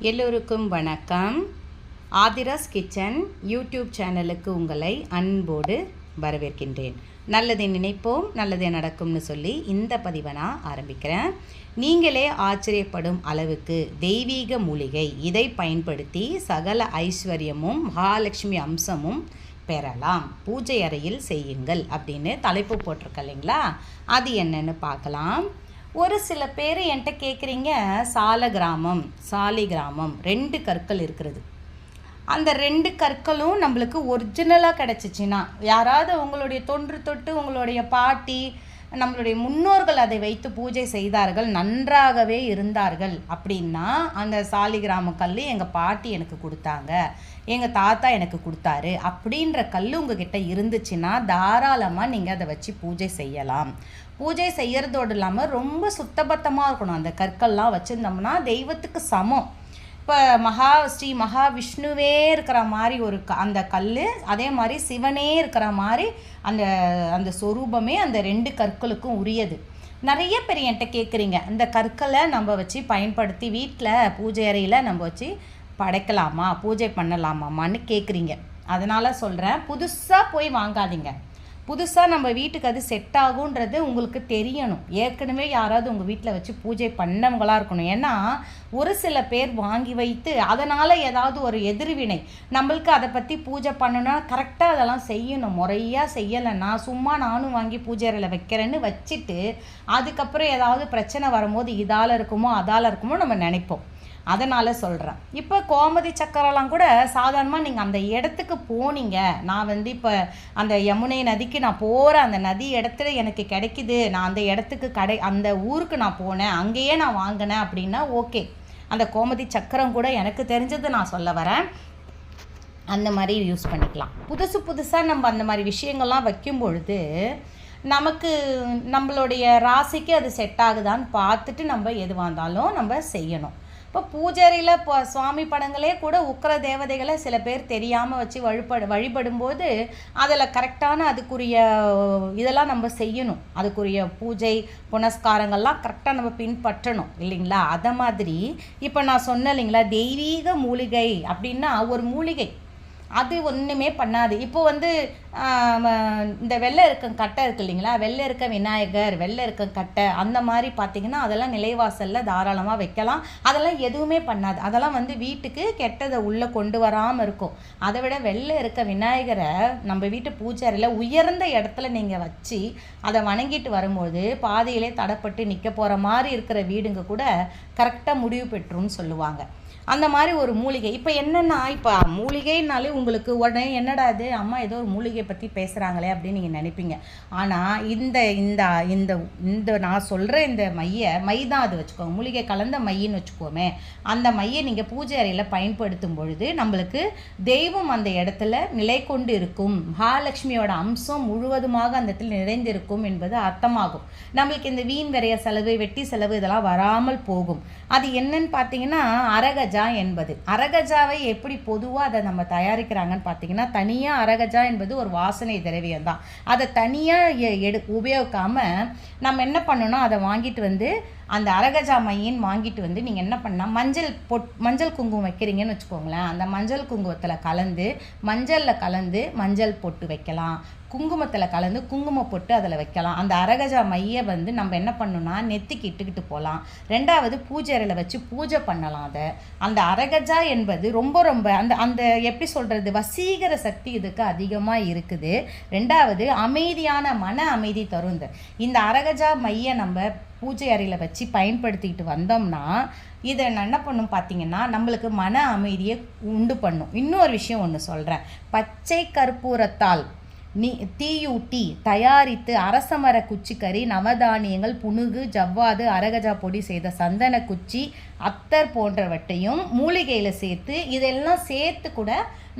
எல்லோருக்கும் வணக்கம். Aadhira's kitchen YouTube சேனலுக்கு உங்களை அன்போடு வரவேற்கின்றேன். நல்லதை நினைப்போம் நல்லதே நடக்கும்னு சொல்லி இந்த பதிவை நான் ஆரம்பிக்கிறேன். நீங்களே ஆச்சரியப்படும் அளவுக்கு தெய்வீக மூலிகை இதை பயன்படுத்தி சகல ஐஸ்வர்யமும் மகாலட்சுமி அம்சமும் பெறலாம். பூஜை அறையில் செய்யுங்கள் அப்படின்னு தலைப்பு போட்டிருக்க இல்லைங்களா? அது என்னன்னு பார்க்கலாம். ஒரு சில பேர் என்கிட்ட கேட்குறீங்க சால கிராமம் சாலி கிராமம் ரெண்டு கற்கள் இருக்கிறது. அந்த ரெண்டு கற்களும் நம்மளுக்கு ஒரிஜினலாக கிடச்சிச்சின்னா யாராவது உங்களுடைய தொன்று தொட்டு உங்களுடைய பாட்டி நம்மளுடைய முன்னோர்கள் அதை வைத்து பூஜை செய்தார்கள் நன்றாகவே இருந்தார்கள். அப்படின்னா அந்த சாலிகிராம கல் எங்கள் பாட்டி எனக்கு கொடுத்தாங்க. எங்கள் தாத்தா எனக்கு கொடுத்தாரு. அப்படின்ற கல் உங்ககிட்ட இருந்துச்சுன்னா தாராளமாக நீங்கள் அதை வச்சு பூஜை செய்யலாம். பூஜை செய்யறதோடு இல்லாமல் ரொம்ப சுத்தபத்தமாக இருக்கணும். அந்த கற்கள்லாம் வச்சுருந்தோம்னா தெய்வத்துக்கு சமம். இப்போ மகா ஸ்ரீ மகாவிஷ்ணுவே இருக்கிற மாதிரி ஒரு க அந்த கல் அதே மாதிரி சிவனே இருக்கிற மாதிரி அந்த அந்த சொரூபமே அந்த ரெண்டு கற்களுக்கும் உரியது. நிறைய பேர் என்கிட்ட கேட்குறீங்க இந்த கற்களை நம்ம வச்சு பயன்படுத்தி வீட்டில் பூஜை அறையில் நம்ம வச்சு படைக்கலாமா? பூஜை பண்ணலாமாமான்னு கேட்குறீங்க அதனால் சொல்கிறேன் புதுசாக போய் வாங்காதீங்க. புதுசாக நம்ம வீட்டுக்கு அது செட் ஆகுன்றது உங்களுக்கு தெரியணும். ஏற்கனவே யாராவது உங்கள் வீட்டில் வச்சு பூஜை பண்ணவங்களாக இருக்கணும். ஏன்னா ஒரு சில பேர் வாங்கி வைத்து அதனால் ஏதாவது ஒரு எதிர்வினை. நம்மளுக்கு அதை பற்றி பூஜை பண்ணணும்னா கரெக்டாக அதெல்லாம் செய்யணும். முறையாக செய்யலைன்னா சும்மா நானும் வாங்கி பூஜை அறையில் வைக்கிறேன்னு வச்சுட்டு அதுக்கப்புறம் ஏதாவது பிரச்சனை வரும்போது இதால் இருக்குமோ அதால் இருக்குமோ நம்ம நினைப்போம். அதனால் சொல்கிறேன் இப்போ கோமதி சக்கரெல்லாம் கூட சாதாரணமாக நீங்கள் அந்த இடத்துக்கு போனீங்க. நான் வந்து இப்போ அந்த யமுனை நதிக்கு நான் போகிற அந்த நதி இடத்துல எனக்கு கிடைக்குது. நான் அந்த இடத்துக்கு கடை அந்த ஊருக்கு நான் போனேன். அங்கேயே நான் வாங்கினேன் அப்படின்னா ஓகே. அந்த கோமதி சக்கரம் கூட எனக்கு தெரிஞ்சது நான் சொல்ல வரேன். அந்த மாதிரி யூஸ் பண்ணிக்கலாம். புதுசு புதுசாக நம்ம அந்த மாதிரி விஷயங்கள்லாம் வைக்கும் பொழுது நமக்கு நம்மளுடைய ராசிக்கு அது செட் ஆகுதான்னு பார்த்துட்டு நம்ம எதுவாக இருந்தாலும் நம்ம செய்யணும். இப்போ பூஜாரியில் இப்போ சுவாமி படங்களே கூட உக்கிர தேவதைகளை சில பேர் தெரியாமல் வச்சு வழிபடு வழிபடும்போது அதில் கரெக்டான அதுக்குரிய இதெல்லாம் நம்ம செய்யணும். அதுக்குரிய பூஜை புனஸ்காரங்கள்லாம் கரெக்டாக நம்ம பின்பற்றணும் இல்லைங்களா? அதை மாதிரி இப்போ நான் சொன்னேன் இல்லைங்களா? தெய்வீக மூலிகை அப்படின்னா ஒரு மூலிகை. அது ஒன்றுமே பண்ணாது. இப்போ வந்து இந்த வெள்ளை இருக்கம் கட்டை இருக்கு இல்லைங்களா? வெள்ளை இருக்க விநாயகர் வெள்ளை இருக்க கட்டை அந்த மாதிரி பார்த்திங்கன்னா அதெல்லாம் நிலைவாசலில் தாராளமாக வைக்கலாம். அதெல்லாம் எதுவுமே பண்ணாது. அதெல்லாம் வந்து வீட்டுக்கு கெட்டதை உள்ளே கொண்டு வராமல் இருக்கும். அதை விட வெள்ளை இருக்க விநாயகரை நம்ம வீட்டு பூஜாரியில் உயர்ந்த இடத்துல நீங்கள் வச்சு அதை வணங்கிட்டு வரும்போது பாதையிலே தடப்பட்டு நிற்க போகிற மாதிரி இருக்கிற வீடுங்க கூட கரெக்டாக முடிவு பெற்றுன்னு சொல்லுவாங்க. அந்த மாதிரி ஒரு மூலிகை. இப்போ என்னென்னா இப்போ மூலிகைனாலே உங்களுக்கு உடனே என்னடா இது? அம்மா ஏதோ ஒரு மூலிகை பற்றி பேசுகிறாங்களே அப்படின்னு நீங்கள் நினைப்பீங்க. ஆனால் இந்த இந்த இந்த இந்த நான் சொல்கிற இந்த மையை மை தான் அது வச்சுக்கோங்க. மூலிகை கலந்த மையின்னு வச்சுக்கோமே. அந்த மையை நீங்கள் பூஜை அறையில் பயன்படுத்தும் பொழுது நம்மளுக்கு தெய்வம் அந்த இடத்துல நிலை கொண்டு இருக்கும். மகாலட்சுமியோட அம்சம் முழுவதுமாக அந்த இடத்துல நிறைந்திருக்கும் என்பது அர்த்தமாகும். நம்மளுக்கு இந்த வீண் விரைய செலவு வெட்டி செலவு இதெல்லாம் வராமல் போகும். அது என்னன்னு பார்த்தீங்கன்னா அரகஜ அரகஜா என்பது. அரகஜாவை எப்படி பொதுவாக அதை நம்ம தயாரிக்கிறாங்கன்னு பார்த்தீங்கன்னா தனியாக அரகஜா என்பது ஒரு வாசனை திரவியம் தான் அதை தனியாக எடு உபயோகிக்காமல் நம்ம என்ன பண்ணணும் அதை வாங்கிட்டு வந்து அந்த அரகஜா மையின் வாங்கிட்டு வந்து நீங்கள் என்ன பண்ணால் மஞ்சள் பொட் மஞ்சள் குங்குமம் வைக்கிறீங்கன்னு வச்சுக்கோங்களேன். அந்த மஞ்சள் குங்குமத்தில் கலந்து மஞ்சளில் கலந்து மஞ்சள் பொட்டு வைக்கலாம். குங்குமத்தில் கலந்து குங்குமம் பொட்டு அதில் வைக்கலாம். அந்த அரகஜா மையை வந்து நம்ம என்ன பண்ணணும்னா நெத்திக்கு இட்டுக்கிட்டு போகலாம் ரெண்டாவது பூஜை அறையில் வச்சு பூஜை பண்ணலாம் அதை. அந்த அரகஜா என்பது ரொம்ப ரொம்ப அந்த அந்த எப்படி சொல்கிறது வசீகர சக்தி இதுக்கு அதிகமாக இருக்குது. ரெண்டாவது அமைதியான மன அமைதி தரும் இந்த. அரகஜா மையை நம்ம பூஜை அறையில் வச்சு பயன்படுத்திக்கிட்டு வந்தோம்னா இதை என்ன பண்ணும் பார்த்தீங்கன்னா நம்மளுக்கு மன அமைதியை உண்டு பண்ணும். இன்னொரு விஷயம் ஒன்று சொல்கிறேன் பச்சை கற்பூரத்தால் நீ தீயூட்டி தயாரித்து அரசமர குச்சிக்கறி நவதானியங்கள் புனுகு ஜவ்வாது அரகஜா பொடி செய்த சந்தன குச்சி அத்தர் போன்றவற்றையும் மூலிகையில் சேர்த்து இதெல்லாம் சேர்த்து கூட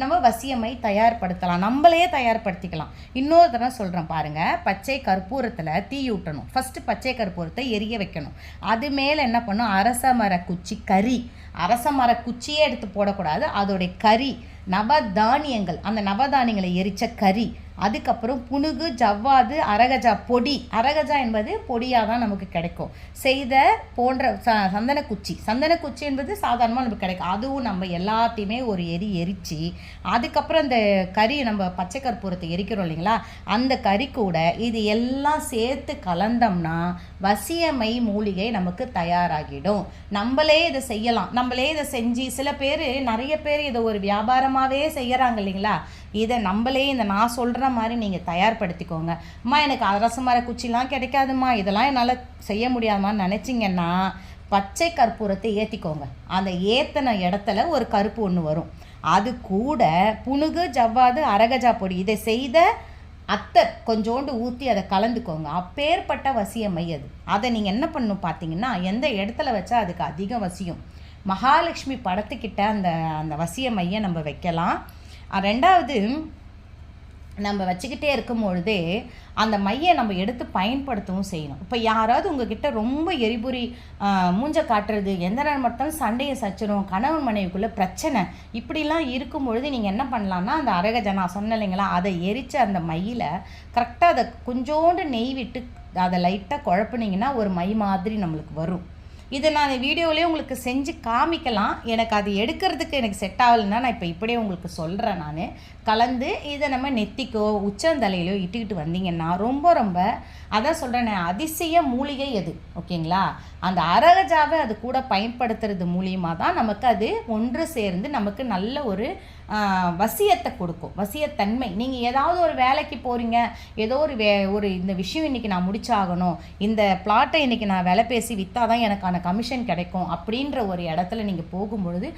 நம்ம வசியமை தயார்படுத்தலாம். நம்மளே தயார்படுத்திக்கலாம். இன்னொரு தடவை சொல்கிறேன் பாருங்கள் பச்சை கற்பூரத்தில் தீயூட்டணும் ஃபஸ்ட்டு பச்சை கற்பூரத்தை எரிய வைக்கணும். அது மேலே என்ன பண்ணும்? அரச மர குச்சி கறி அரச மர குச்சியே எடுத்து போடக்கூடாது. அதோடைய கறி நவதானியங்கள் அந்த நவதானியங்களை எரித்த கறி அதுக்கப்புறம் புனுகு ஜவ்வாது அரகஜா பொடி. அரகஜா என்பது பொடியாக தான் நமக்கு கிடைக்கும். செய்த போன்ற ச சந்தனக்குச்சி. சந்தனக்குச்சி என்பது சாதாரணமாக நமக்கு கிடைக்கும். அதுவும் நம்ம எல்லாத்தையுமே ஒரு எரி எரித்து அதுக்கப்புறம் அந்த கறி நம்ம பச்சை கற்பூரத்தை எரிக்கிறோம் இல்லைங்களா? அந்த கறி கூட இது எல்லாம் சேர்த்து கலந்தோம்னா வசியமை மூலிகை நமக்கு தயாராகிடும். நம்மளே இதை செய்யலாம். நம்மளே இதை செஞ்சு சில பேர் நிறைய பேர் இதை ஒரு வியாபாரமாகவே செய்கிறாங்க இல்லைங்களா? இதை நம்மளே இந்த நான் சொல்கிற மாதிரி நீங்கள் தயார்படுத்திக்கோங்க. அம்மா எனக்கு அரச மர குச்சிலாம் கிடைக்காதும்மா. இதெல்லாம் என்னால் செய்ய முடியாதுமான்னு நினச்சிங்கன்னா பச்சை கற்பூரத்தை ஏற்றிக்கோங்க அந்த ஏற்றின இடத்துல ஒரு கருப்பு ஒன்று வரும். அது கூட புனுகு ஜவ்வாது அரகஜா பொடி. இதை செய்த அத்தர் கொஞ்சோண்டு ஊற்றி அதை கலந்துக்கோங்க. அப்பேற்பட்ட வசியமை அது. அதை நீங்கள் என்ன பண்ணணும் பார்த்தீங்கன்னா எந்த இடத்துல வச்சா அதுக்கு அதிக வசியம். மகாலட்சுமி படத்துக்கிட்ட அந்த அந்த வசிய மையை நம்ம வைக்கலாம். ரெண்டாவது நம்ம வச்சுக்கிட்டே இருக்கும் பொழுதே அந்த மையை நம்ம எடுத்து பயன்படுத்தவும் செய்யணும். இப்போ யாராவது உங்ககிட்ட ரொம்ப எரிபுரி மூஞ்ச காட்டுறது எந்த நேரம் மட்டும் சண்டையை சச்சிரும் கணவன் மனைவிக்குள்ள பிரச்சனை இப்படிலாம் இருக்கும் பொழுது நீங்கள் என்ன பண்ணலான்னா அந்த அரகஜ நான் சொன்னேன் இல்லைங்களா அதை எரித்து அந்த மையில் கரெக்டாக அதை கொஞ்சோண்டு நெய் விட்டு அதை லைட்டாக குழப்புனீங்கன்னா ஒரு மை மாதிரி நம்மளுக்கு வரும். இதை நான் வீடியோவிலே உங்களுக்கு செஞ்சு காமிக்கலாம். எனக்கு அது எடுக்கிறதுக்கு எனக்கு செட் ஆகலைன்னா நான் இப்போ இப்படியே உங்களுக்கு சொல்கிறேன் நான். கலந்து இதை நம்ம நெத்திக்கோ உச்சந்தலையிலோ இட்டுக்கிட்டு வந்தீங்கன்னா ரொம்ப ரொம்ப அதான் சொல்கிறேனே அதிசய மூலிகை அது. ஓகேங்களா? அந்த அரகஜாவை அது கூட பயன்படுத்துறது மூலியமாக தான் நமக்கு அது ஒன்று சேர்ந்து நமக்கு நல்ல ஒரு வசியத்தை கொடுக்கும். வசியத்தன்மை. நீங்கள் ஏதாவது ஒரு வேலைக்கு போகிறீங்க ஏதோ ஒரு வே ஒரு இந்த விஷயம் இன்றைக்கி நான் முடிச்சாகணும். இந்த பிளாட்டை இன்றைக்கி நான் விலை பேசி விற்றா தான் எனக்கான கமிஷன் கிடைக்கும் அப்படின்ற ஒரு இடத்துல நீங்கள் போகும்பொழுது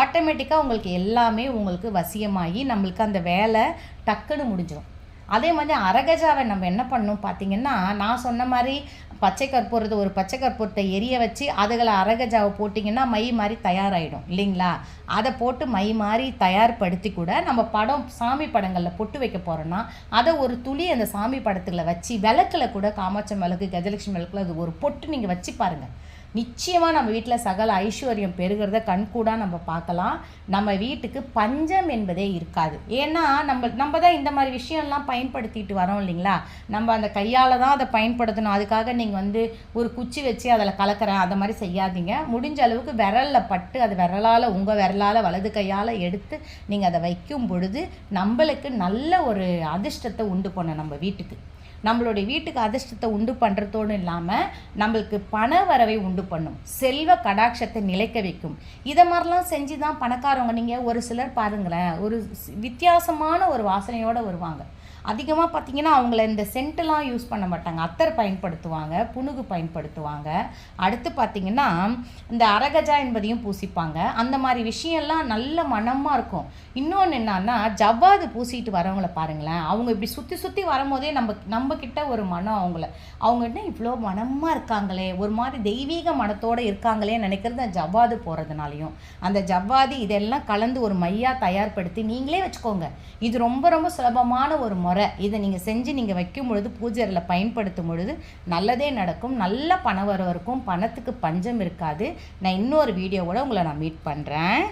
ஆட்டோமேட்டிக்காக உங்களுக்கு எல்லாமே உங்களுக்கு வசியமாகி நம்மளுக்கு அந்த வேலை டக்குன்னு முடிஞ்சிடும் அதே மாதிரி அரகஜாவை நம்ம என்ன பண்ணணும் பார்த்தீங்கன்னா நான் சொன்ன மாதிரி பச்சை கற்பூரத்தை ஒரு பச்சை கற்பூரத்தை எரிய வச்சு அதுகளை அரகஜாவை போட்டிங்கன்னா மை மாதிரி தயாராகிடும் இல்லைங்களா? அதை போட்டு மை மாதிரி தயார்படுத்தி கூட நம்ம படம் சாமி படங்களில் பொட்டு வைக்க போகிறோன்னா அதை ஒரு துளி அந்த சாமி படத்துல வச்சு விளக்கில் கூட காமாட்சம் விளக்கு கஜலட்சுமி விளக்குல அது ஒரு பொட்டு நீங்கள் வச்சு பாருங்கள் நிச்சயமாக நம்ம வீட்டில் சகல ஐஸ்வர்யம் பெருகிறத கண்கூடாக நம்ம பார்க்கலாம். நம்ம வீட்டுக்கு பஞ்சம் என்பதே இருக்காது. ஏன்னா நம்ம நம்ம தான் இந்த மாதிரி விஷயம்லாம் பயன்படுத்திட்டு வரோம் இல்லைங்களா? நம்ம அந்த கையால் தான் அதை பயன்படுத்தணும். அதுக்காக நீங்கள் வந்து ஒரு குச்சி வச்சு அதில் கலக்கிறேன் அந்த மாதிரி செய்யாதீங்க. முடிஞ்ச அளவுக்கு விரலில் பட்டு அது விரலால் உங்கள் விரலால் வலது கையால் எடுத்து நீங்கள் அதை வைக்கும் பொழுது நம்மளுக்கு நல்ல ஒரு அதிர்ஷ்டத்தை உண்டு பண்ண நம்ம வீட்டுக்கு. நம்மளுடைய வீட்டுக்கு அதிர்ஷ்டத்தை உண்டு பண்ணுறதோடு இல்லாமல் நம்மளுக்கு பண வரவை உண்டு பண்ணும். செல்வ கடாட்சத்தை நிலைக்க வைக்கும். இதை மாதிரிலாம் செஞ்சு தான் பணக்காரவங்க. நீங்கள் ஒரு சிலர் பாருங்களேன் ஒரு வித்தியாசமான ஒரு வாசனையோடு வருவாங்க. அதிகமாக பார்த்தீங்கன்னா அவங்கள இந்த சென்ட்டெல்லாம் யூஸ் பண்ண மாட்டாங்க. அத்தர் பயன்படுத்துவாங்க புனுகு பயன்படுத்துவாங்க. அடுத்து பார்த்திங்கன்னா இந்த அரகஜா என்பதையும் பூசிப்பாங்க. அந்த மாதிரி விஷயம்லாம் நல்ல மனமாக இருக்கும். இன்னொன்று என்னன்னா ஜவ்வாது பூசிட்டு வரவங்கள பாருங்களேன். அவங்க இப்படி சுற்றி சுற்றி வரும்போதே நம்ம நம்ம கிட்ட ஒரு மனம் அவங்கள. அவங்க என்ன இவ்வளோ மனமாக இருக்காங்களே? ஒரு மாதிரி தெய்வீக மனத்தோடு இருக்காங்களே நினைக்கிறது ஜவ்வாது போகிறதுனாலையும் அந்த ஜவ்வாது இதெல்லாம் கலந்து ஒரு மையாக தயார்படுத்தி நீங்களே வச்சுக்கோங்க. இது ரொம்ப ரொம்ப சுலபமான ஒரு முறை. இதை நீங்கள் செஞ்சு நீங்கள் வைக்கும் பொழுது பூஜையில் பயன்படுத்தும் பொழுது நல்லதே நடக்கும். நல்ல பணம் வரவருக்கும் பணத்துக்கு பஞ்சம் இருக்காது. நான் இன்னொரு வீடியோவோட உங்களை நான் மீட் பண்ணுறேன்